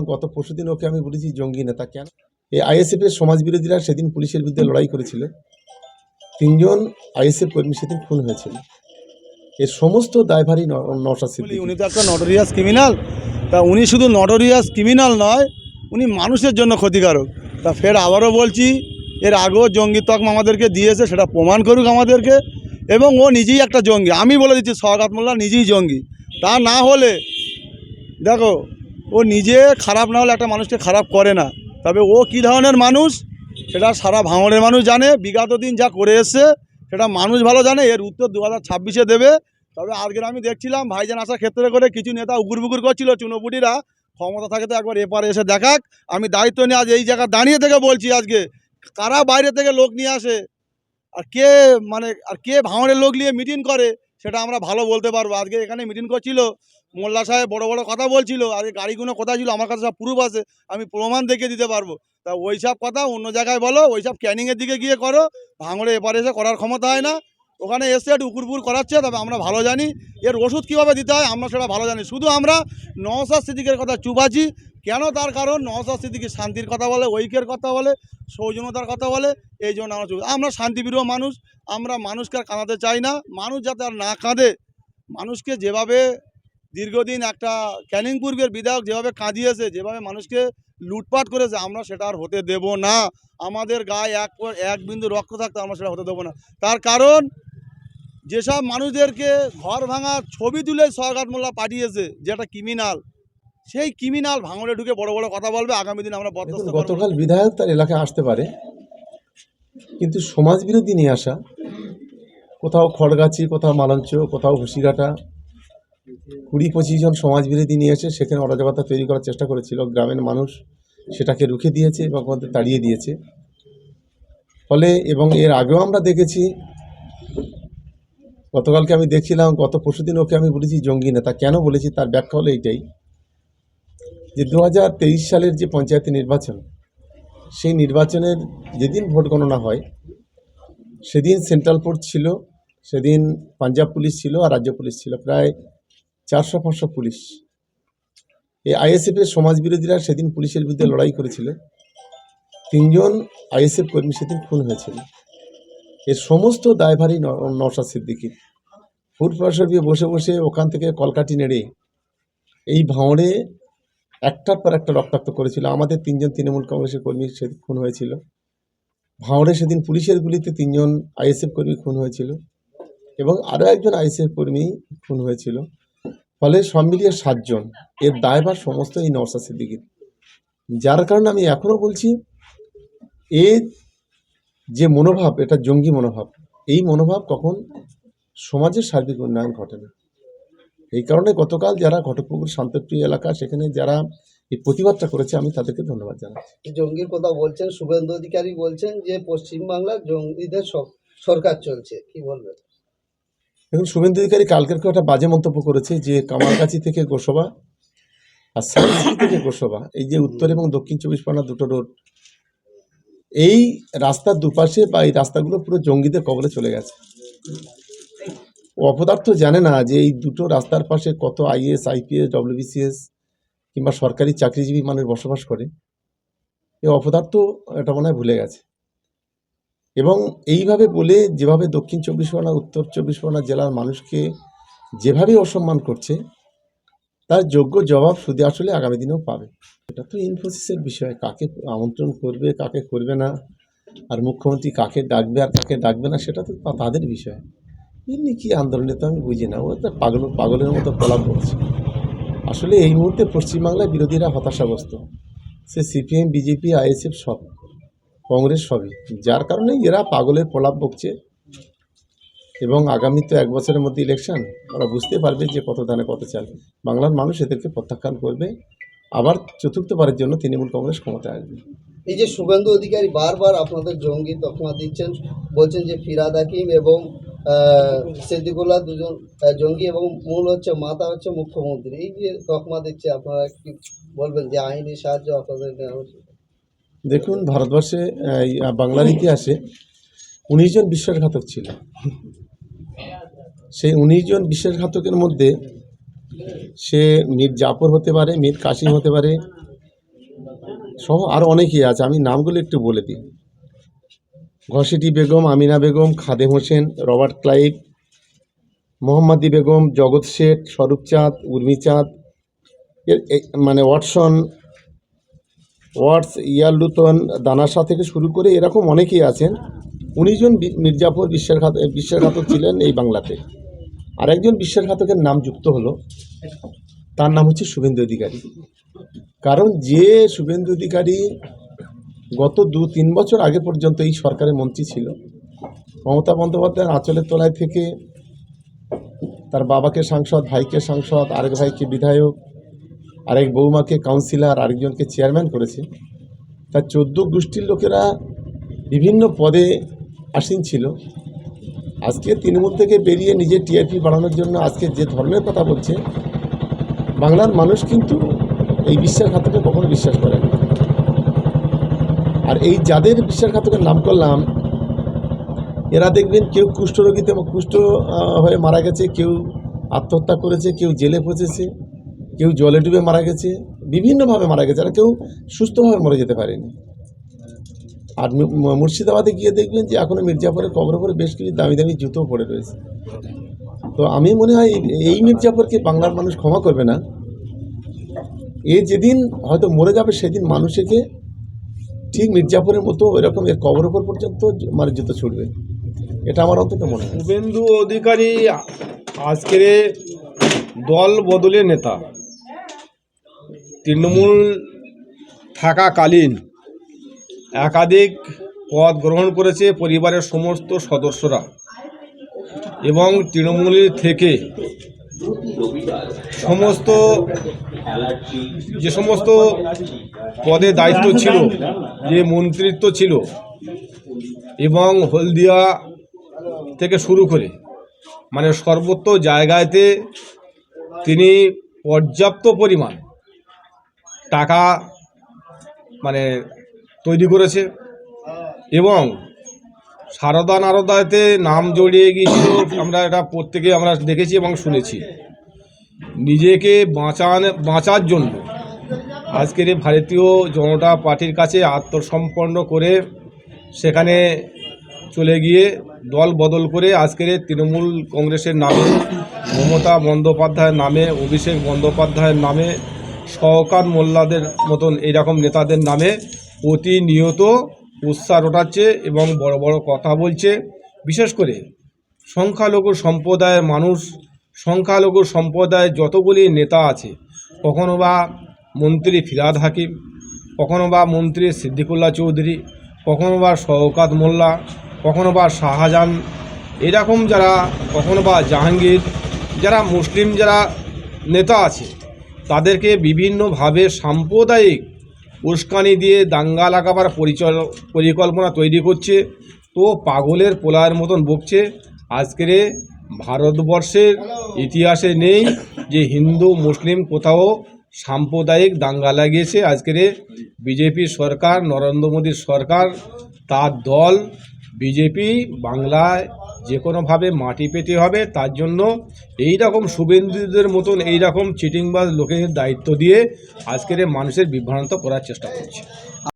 গত পরশুদিন ওকে আমি বলেছি, জঙ্গি নেতা কেন? এই আইএসএফ এর সমাজ বিরোধীরা সেদিন পুলিশের বিরুদ্ধে লড়াই করেছিল। তিনজন আইএসএফ কর্মী সেদিন খুন হয়েছিল। এর সমস্ত দায়ভারী ন- নওশাদ উনি তো একটা নটোরিয়াস ক্রিমিনাল তা উনি শুধু নটোরিয়াস ক্রিমিনাল নয়, উনি মানুষের জন্য ক্ষতিকারক। তা ফের আবারও বলছি, এর আগেও জঙ্গি তকমা আমাদেরকে দিয়েছে, সেটা প্রমাণ করুক আমাদেরকে। এবং ও নিজেই একটা জঙ্গি। আমি বলে দিচ্ছি, সওগাত মোল্লা নিজেই জঙ্গি। তা না হলে, দেখো ও নিজে খারাপ না হলে একটা মানুষকে খারাপ করে না। তবে ও কী ধরনের মানুষ? সেটা সারা ভাঙড়ের মানুষ জানে, বিগত দিন যা করে এসছে, সেটা মানুষ ভালো জানে, এর উত্তর দু হাজার ছাব্বিশে দেবে। তবে আজকের আমি দেখছিলাম, ভাইজান আসার ক্ষেত্রে করে কিছু নেতা উগুর বুগুর করছিল, চুনোপুটিরা। ক্ষমতা থাকে তো একবার এপারে এসে দেখাক। আমি দায়িত্ব নিয়ে আজ এই জায়গায় দাঁড়িয়ে থেকে বলছি আজকে, কারা বাইরে থেকে লোক নিয়ে আসে? আর কে মানে আর কে ভাঙড়ের লোক নিয়ে মিটিং করে? সেটা আমরা ভালো বলতে পারব। আজকে এখানে মিটিং করছিল মোল্লা সাহেব বড় বড় কথা বলছিল আজকে গাড়িগুলো কোথায় ছিল? আমার কাছে সব প্রুফ আছে, আমি প্রমাণ দেখে দিতে পারব। তা ওইসব কথা অন্য জায়গায় বলো ওইসব ক্যানিংয়ের দিকে গিয়ে করো, ভাঙড়ে এপারে এসে করার ক্ষমতা হয় না। ওখানে এসে একটু উকুরপুর করাচ্ছে, তবে আমরা ভালো জানি। এর ওষুধ কীভাবে দিতে হয় আমরা সেটা ভালো জানি। শুধু আমরা নওসাদ সিদ্দিকের কথা চুপ আছি। কেন তার কারণ? নওসাদ সিদ্দিকি শান্তির কথা বলে, ঐক্যের কথা বলে, সৌজন্যতার কথা বলে, এই জন্য আমরা চুপ। আমরা শান্তিপ্রিয় মানুষ, আমরা মানুষকে আর কাঁদাতে চাই না। মানুষ যাতে আর না কাঁদে, মানুষকে যেভাবে দীর্ঘদিন একটা ক্যানিং পূর্বের বিধায়ক যেভাবে কাঁদিয়েছে যেভাবে মানুষকে লুটপাট করেছে আমরা সেটা আর হতে দেব না। আমাদের গায়ে এক এক বিন্দু রক্ত থাকতে আমরা সেটা হতে দেবো না। তার কারণ যেসব মানুষদেরকে ঘর ভাঙার ছবি তুলে সরকার মোল্লা পাঠিয়েছে যেটা ক্রিমিনাল সেই ক্রিমিনাল ভাঙড়ে ঢুকে বড় বড় কথা বলবে আগামী দিন আমরা বরদাস্ত গতকাল বিধায়ক তার এলাকায় আসতে পারে কিন্তু সমাজ বিরোধী নিয়ে আসা কোথাও খড়গাছি কোথাও মালঞ্চ কোথাও হুসিঘাটা কুড়ি পঁচিশ জন সমাজ বিরোধী নিয়ে এসে সেখানে অরাজকতা তৈরি করার চেষ্টা করেছিল। গ্রামের মানুষ সেটাকে রুখে দিয়েছে এবং আমাদের তাড়িয়ে দিয়েছে। ফলে এবং এর আগেও আমরা দেখেছি, গতকালকে আমি দেখছিলাম, গত পরশুদিন ওকে আমি বলেছি, জঙ্গি নেতা। কেন বলেছি? তার ব্যাখ্যা হলো এইটাই যে দু হাজার তেইশ সালের যে পঞ্চায়েত নির্বাচন, সেই নির্বাচনের যেদিন ভোট গণনা হয়, সেদিন সেন্ট্রাল পোর্ট ছিল, সেদিন পাঞ্জাব পুলিশ ছিল আর রাজ্য পুলিশ ছিল। প্রায় চারশো, পাঁচশো পুলিশ। এই আইএসএফের সমাজ বিরোধীরা সেদিন পুলিশের বিরুদ্ধে লড়াই করেছিল। তিনজন আইএসএফ কর্মী সেদিন খুন হয়েছিল। এর সমস্ত দায়ভারী ন- নওশাদ সিদ্দিকির প্রসর দিয়ে বসে বসে ওখান থেকে কলকাটি নেড়ে এই ভাঁড়ে একটার পর একটা রক্তাক্ত করেছিল। আমাদের তিনজন তৃণমূল কংগ্রেসের কর্মী সেদিন খুন হয়েছিল। ভাঁড়ে সেদিন পুলিশের গুলিতে তিনজন আইএসএফ কর্মী খুন হয়েছিল এবং আরও একজন আইএসএফ কর্মী খুন হয়েছিল। ফলে সব মিলিয়ে সাতজন, এর দায়ভার সমস্ত এই নওশাদ সিদ্দিকির। যার কারণে আমি এখনও বলছি এর যে মনোভাব, এটা জঙ্গি মনোভাব, এই মনোভাব কখন সমাজের সার্বিক উন্নয়ন ঘটে না। এই কারণে গতকাল যারা ঘটকপুকুর শান্তপ্রিয় এলাকা, সেখানে যারা এই প্রতিবাদটা করেছে, আমি তাদেরকে ধন্যবাদ জানাচ্ছি। জঙ্গির কথা বলছেন, শুভেন্দু অধিকারী বলছেন যে পশ্চিমবাংলার জঙ্গিদের সরকার চলছে, কি বলবেন? দেখুন, শুভেন্দু অধিকারী কালকের কেউ একটা বাজে মন্তব্য করেছে যে কামারগাছি থেকে গোসবা আর সাইন্সি থেকে গোসবা, এই যে উত্তর এবং দক্ষিণ চব্বিশ পরগনা দুটো রোড, এই রাস্তার দুপাশে বা এই রাস্তাগুলো পুরো জঙ্গিদের কবলে চলে গেছে। অপদার্থ জানে না যে এই দুটো রাস্তার পাশে কত আইএস আইপিএস ডব্লিউবিসিএস কিংবা সরকারি চাকরিজীবী মানুষ বসবাস করে। এ অপদার্থ এটা মনে হয় ভুলে গেছে। এবং এইভাবে বলে যেভাবে দক্ষিণ চব্বিশ পরগনা, উত্তর চব্বিশ পরগনা জেলার মানুষকে যেভাবে অসম্মান করছে, তার যোগ্য জবাব শুধু আসলে আগামী দিনেও পাবে। এটা তো ইনফোসিসের বিষয়, কাকে আমন্ত্রণ করবে, কাকে করবে না, আর মুখ্যমন্ত্রী কাকে ডাকবে আর কাকে ডাকবে না, সেটা তো তাদের বিষয়। এমনি কি আন্দোলনে তো আমি বুঝি না, ও তো পাগল, পাগলের মতো প্রলাপ করছে। আসলে এই মুহূর্তে পশ্চিমবাংলায় বিরোধীরা হতাশাগ্রস্ত। সে সিপিএম, বিজেপি, আইএসএফ সব কংগ্রেস সবই যার কারণে এরা পাগলের প্রলাপ বকছে। এবং আগামী তো এক বছরের মধ্যে ইলেকশন ওরা বুঝতে পারবে যে কত দানে কত চাল। বাংলার মানুষ এদেরকে প্রত্যাখ্যান করবে। আবার চতুর্থবারের জন্য তৃণমূল কংগ্রেস ক্ষমতায় আসবে। এই যে শুভেন্দু অধিকারী বারবার আপনাদের জঙ্গি তকমা দিচ্ছেন, বলছেন যে ফিরাদ হাকিম এবং সিদ্দিকুল্লাহ দুজন জঙ্গি এবং মূল হচ্ছে মাথা হচ্ছে মুখ্যমন্ত্রী। এই যে তকমা দিচ্ছে, আপনারা কি বলবেন যে আইনি সাহায্য আপনাদের নেওয়া উচিত? দেখুন, ভারতবর্ষে বাংলার ইতিহাসে উনিশ জন বিশ্বাসঘাতক ছিল। সেই উনিশ জন বিশ্বাসঘাতকের মধ্যে সে মীর জাফর হতে পারে, মীর কাসিম হতে পারে, সহ আরও অনেকেই আছে। আমি নামগুলো একটু বলে দিই। ঘসেটি বেগম, আমিনা বেগম, খাদেম হোসেন, রবার্ট ক্লাইভ, মোহাম্মদী বেগম, জগৎ শেঠ, স্বরূপ চাঁদ, উর্মি চাঁদ, এর মানে ওয়াটসন ওয়াটস ইয়ারলুতন দানাশা থেকে শুরু করে এরকম অনেকেই আছেন। উনিজন মির্জাপুর বিশ্বাসঘাত বিশ্বাসঘাতক ছিলেন এই বাংলাতে। আর একজন বিশ্বাসঘাতকের নাম যুক্ত হলো, তার নাম হচ্ছে শুভেন্দু অধিকারী। কারণ যে শুভেন্দু অধিকারী গত দু তিন বছর আগে পর্যন্ত এই সরকারের মন্ত্রী ছিল, মমতা বন্দ্যোপাধ্যায়ের আঁচলের তলায় থেকে তার বাবাকে সাংসদ, ভাইকে সাংসদ, আরেক ভাইকে বিধায়ক আরেক বৌমাকে কাউন্সিলর আরেকজনকে চেয়ারম্যান করেছে তার চোদ্দ গোষ্ঠীর লোকেরা বিভিন্ন পদে আসীন ছিল। আজকে তৃণমূল থেকে বেরিয়ে নিজের টিআরপি বাড়ানোর জন্য আজকে যে ধর্মের কথা বলছে, বাংলার মানুষ কিন্তু এই বিশ্বাসঘাতকে কখনো বিশ্বাস করে না। আর এই যাদের বিশ্বাসঘাতকের নাম করলাম, এরা দেখবেন কেউ কুষ্ঠরোগীতে কুষ্ঠ হয়ে মারা গেছে, কেউ আত্মহত্যা করেছে, কেউ জেলে পচেছে কেউ জলে ডুবে মারা গেছে, বিভিন্নভাবে মারা গেছে, আর কেউ সুস্থভাবে মরে যেতে পারেনি। আর মুর্শিদাবাদে গিয়ে দেখবেন যে এখনও মির্জাপুরের কবর উপরে বেশ কিছু দামি দামি জুতো পড়ে রয়েছে। তো আমি মনে হয় এই- মির্জাপুরকে বাংলার মানুষ ক্ষমা করবে না। এ যেদিন হয়তো মরে যাবে, সেদিন মানুষকে ঠিক মির্জাপুরের মতো ওইরকম এর কবর উপর পর্যন্ত মানে জুতো ছুটবে এটা আমার অন্তত মনে হয়। শুভেন্দু অধিকারী, আজকের দল বদলের নেতা। তৃণমূল থাকাকালীন একাধিক পদ গ্রহণ করেছে পরিবারের সমস্ত সদস্যরা এবং তৃণমূলের থেকে সমস্ত যে সমস্ত পদে দায়িত্ব ছিল, যে মন্ত্রিত্ব ছিল এবং হলদিয়া থেকে শুরু করে মানে সর্বত্র জায়গাতে তিনি পর্যাপ্ত পরিমাণ টাকা মানে তৈরি করেছে এবং সারদা নারদাতে নাম জড়িয়ে গিয়েছিল, আমরা এটা প্রত্যেকে আমরা দেখেছি এবং শুনেছি। নিজেকে বাঁচান, বাঁচার জন্য আজকের এই ভারতীয় জনতা পার্টির কাছে আত্মসম্পন্ন করে সেখানে চলে গিয়ে দল বদল করে আজকের তৃণমূল কংগ্রেসের নামে মমতা বন্দ্যোপাধ্যায়ের নামে, অভিষেক বন্দ্যোপাধ্যায়ের নামে শওকাত মোল্লাদের মতন এইরকম নেতাদের নামে প্রতিনিয়ত উৎসাহ ওঠাচ্ছে এবং বড় বড় কথা বলছে। বিশেষ করে সংখ্যালঘু সম্প্রদায়ের মানুষ, সংখ্যালঘু সম্প্রদায়ের যতগুলি নেতা আছে, কখনো বা মন্ত্রী ফিরাদ হাকিম, কখনো বা মন্ত্রী সিদ্দিকুল্লাহ চৌধুরী, কখনো বা শওকাত মোল্লা, কখনো বা শাহজাহান, এরকম যারা, কখনো বা জাহাঙ্গীর, যারা মুসলিম যারা নেতা আছে তাদেরকে বিভিন্নভাবে সাম্প্রদায়িক উস্কানি দিয়ে দাঙ্গা লাগাবার পরিচয়, পরিকল্পনা তৈরি করছে। তো পাগলের পোলার মতন বকছে। আজকের ভারতবর্ষের ইতিহাসে নেই যে হিন্দু, মুসলিম কোথাও সাম্প্রদায়িক দাঙ্গা লাগিয়েছে। আজকের বিজেপি সরকার, নরেন্দ্র মোদীর সরকার, তার দল বিজেপি বাংলায় যে কোনোভাবে মাটি পেতে হবে, তার জন্য এই রকম শুভেন্দুদের মতন এই রকম চিটিংবাজ লোকের দায়িত্ব দিয়ে আজকের মানুষের বিভ্রান্ত করার চেষ্টা করছে।